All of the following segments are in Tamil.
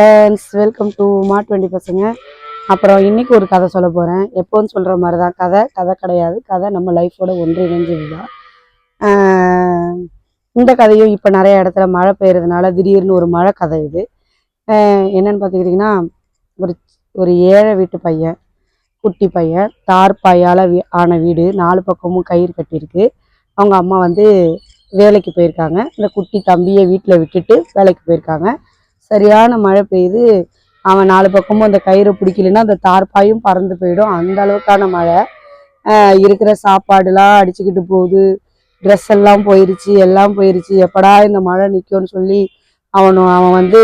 ஃப்ரெண்ட்ஸ் வெல்கம் டு மா டுவெண்ட்டி பசங்க. அப்புறம் இன்னைக்கு ஒரு கதை சொல்ல போகிறேன் எப்போன்னு சொல்கிற மாதிரி தான் கதை. கதை கிடையாது. கதை நம்ம லைஃபோட ஒன்றிணைஞ்சது தான் இந்த கதையும் இப்போ நிறைய இடத்துல மழை பெய்யறதுனால திடீர்னு ஒரு மழை கதை இது. என்னன்னு பார்த்துக்கிட்டிங்கன்னா ஒரு ஒரு ஏழை வீட்டு பையன் குட்டி பையன் தார் பாயால் ஆன வீடு நாலு பக்கமும் கயிறு கட்டியிருக்கு. அவங்க அம்மா வந்து வேலைக்கு போயிருக்காங்க. இந்த குட்டி தம்பியை வீட்டில் விட்டுட்டு வேலைக்கு போயிருக்காங்க. சரியான மழை பெய்யுது அவன் நாலு பக்கமும் அந்த கயிறு பிடிக்கலன்னா அந்த தார்பாயும் பறந்து போயிடும். அந்த அளவுக்கான மழை. இருக்கிற சாப்பாடுலாம் அடிச்சுக்கிட்டு போகுது. ட்ரெஸ் எல்லாம் போயிருச்சு எல்லாம் போயிருச்சு. எப்படா இந்த மழை நிற்கும்னு சொல்லி அவனு அவன் வந்து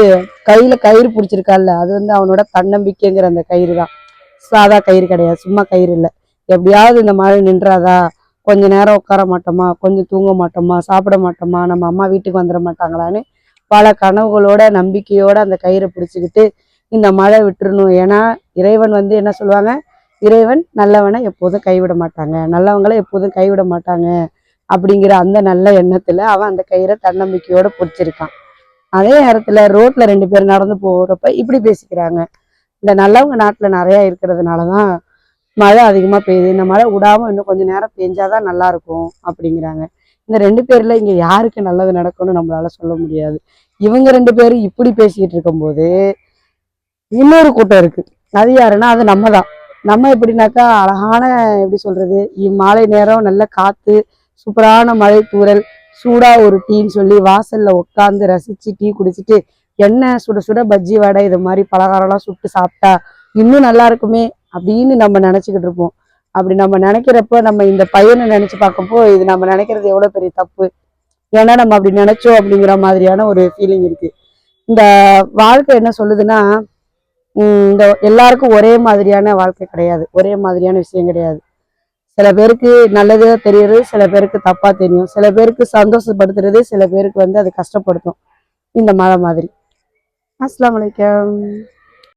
கையில் கயிறு பிடிச்சிருக்கான்ல அது வந்து அவனோட தன்னம்பிக்கைங்கிற அந்த கயிறு தான் சாதா கயிறு கிடையாது சும்மா கயிறு இல்லை. எப்படியாவது இந்த மழை நின்றாதா? கொஞ்ச நேரம் உட்கார மாட்டோமா? கொஞ்சம் தூங்க மாட்டோமா? சாப்பிட மாட்டோமா? நம்ம அம்மா வீட்டுக்கு வந்துட மாட்டாங்களான்னு பல கனவுகளோட நம்பிக்கையோட அந்த கயிறை பிடிச்சிக்கிட்டு இந்த மழை விட்டுறணும். ஏன்னா இறைவன் வந்து என்ன சொல்லுவாங்க? இறைவன் நல்லவனை எப்போதும் கைவிட மாட்டாங்க. நல்லவங்களை எப்போதும் கைவிட மாட்டாங்க அப்படிங்கிற அந்த நல்ல எண்ணத்துல அவன் அந்த கயிறை தன்னம்பிக்கையோட பிடிச்சிருக்கான். அதே நேரத்துல ரோட்ல ரெண்டு பேர் நடந்து போறப்ப இப்படி பேசிக்கிறாங்க. இந்த நல்லவங்க நாட்டுல நிறைய இருக்கிறதுனாலதான் மழை அதிகமா பெய்யுது. இந்த மழை விடாம இன்னும் கொஞ்ச நேரம் பெஞ்சாதான் நல்லா இருக்கும் அப்படிங்கிறாங்க. இந்த ரெண்டு பேர்ல இங்க யாருக்கு நல்லது நடக்கும்னு நம்மளால சொல்ல முடியாது. இவங்க ரெண்டு பேரும் இப்படி பேசிக்கிட்டு இருக்கும்போது இன்னொரு கூட்டம் இருக்கு. அது யாருன்னா அது நம்ம தான் நம்ம எப்படின்னாக்கா அழகான எப்படி சொல்றது இ- மாலை நேரம் நல்ல காத்து சூப்பரான மழை தூரல் சூடா ஒரு டீன்னு சொல்லி வாசல்ல உட்காந்து ரசிச்சு டீ குடிச்சிட்டு எண்ணெய் சுட சுட பஜ்ஜி வடை இது மாதிரி பலகாரம்லாம் சுட்டு சாப்பிட்டா இன்னும் நல்லா இருக்குமே அப்படின்னு நம்ம நினைச்சுக்கிட்டு இருப்போம். அப்படி நம்ம நினைக்கிறப்போ நம்ம இந்த பையனை நினைச்சு பார்க்கப்போ இது நம்ம நினைக்கிறது எவ்வளவு பெரிய தப்பு? ஏன்னா நம்ம அப்படி நினைச்சோம் அப்படிங்கிற மாதிரியான ஒரு ஃபீலிங் இருக்கு. இந்த வாழ்க்கை என்ன சொல்லுதுன்னா உம் இந்த எல்லாருக்கும் ஒரே மாதிரியான வாழ்க்கை கிடையாது. ஒரே மாதிரியான விஷயம் கிடையாது. சில பேருக்கு நல்லதா தெரியுது சில பேருக்கு தப்பா தெரியும். சில பேருக்கு சந்தோஷப்படுத்துறது சில பேருக்கு வந்து அது கஷ்டப்படுத்தும். இந்த மழை மாதிரி. அஸ்லாம் வலைக்கம்